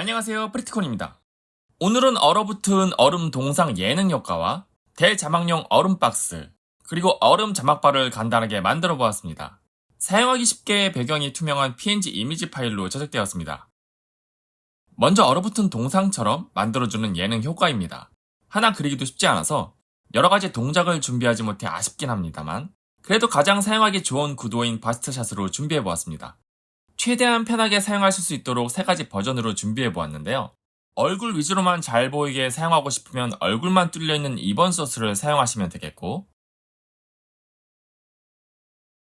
안녕하세요 프리티콘입니다. 오늘은 얼어붙은 얼음 동상 예능 효과와 대자막용 얼음 박스 그리고 얼음 자막바를 간단하게 만들어 보았습니다. 사용하기 쉽게 배경이 투명한 PNG 이미지 파일로 제작되었습니다. 먼저 얼어붙은 동상처럼 만들어주는 예능 효과입니다. 하나 그리기도 쉽지 않아서 여러 가지 동작을 준비하지 못해 아쉽긴 합니다만 그래도 가장 사용하기 좋은 구도인 바스트샷으로 준비해 보았습니다. 최대한 편하게 사용하실 수 있도록 세 가지 버전으로 준비해 보았는데요. 얼굴 위주로만 잘 보이게 사용하고 싶으면 얼굴만 뚫려있는 2번 소스를 사용하시면 되겠고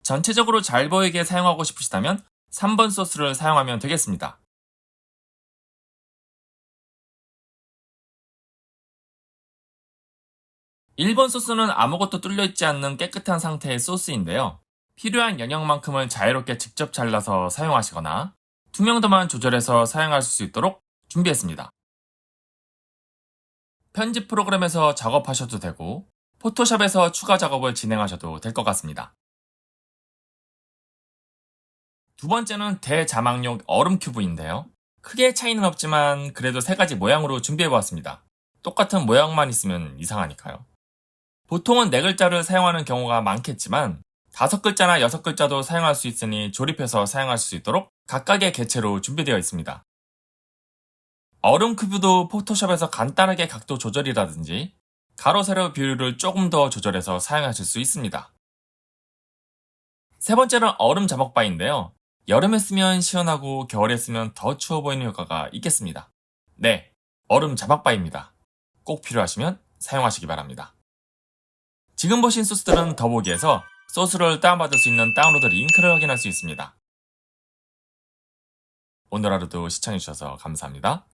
전체적으로 잘 보이게 사용하고 싶으시다면 3번 소스를 사용하면 되겠습니다. 일번 소스는 아무것도 뚫려있지 않는 깨끗한 상태의 소스인데요. 필요한 영역만큼은 자유롭게 직접 잘라서 사용하시거나 투명도만 조절해서 사용하실 수 있도록 준비했습니다. 편집 프로그램에서 작업하셔도 되고 포토샵에서 추가 작업을 진행하셔도 될 것 같습니다. 두 번째는 대자막용 얼음 큐브인데요. 크게 차이는 없지만 그래도 세 가지 모양으로 준비해보았습니다. 똑같은 모양만 있으면 이상하니까요. 보통은 네 글자를 사용하는 경우가 많겠지만 다섯 글자나 여섯 글자도 사용할 수 있으니 조립해서 사용할 수 있도록 각각의 개체로 준비되어 있습니다. 얼음 큐브도 포토샵에서 간단하게 각도 조절이라든지 가로 세로 비율을 조금 더 조절해서 사용하실 수 있습니다. 세 번째는 얼음 자막 바인데요. 여름에 쓰면 시원하고 겨울에 쓰면 더 추워 보이는 효과가 있겠습니다. 네, 얼음 자막 바입니다. 꼭 필요하시면 사용하시기 바랍니다. 지금 보신 소스들은 더보기에서 소스를 다운받을 수 있는 다운로드 링크를 확인할 수 있습니다. 오늘 하루도 시청해주셔서 감사합니다.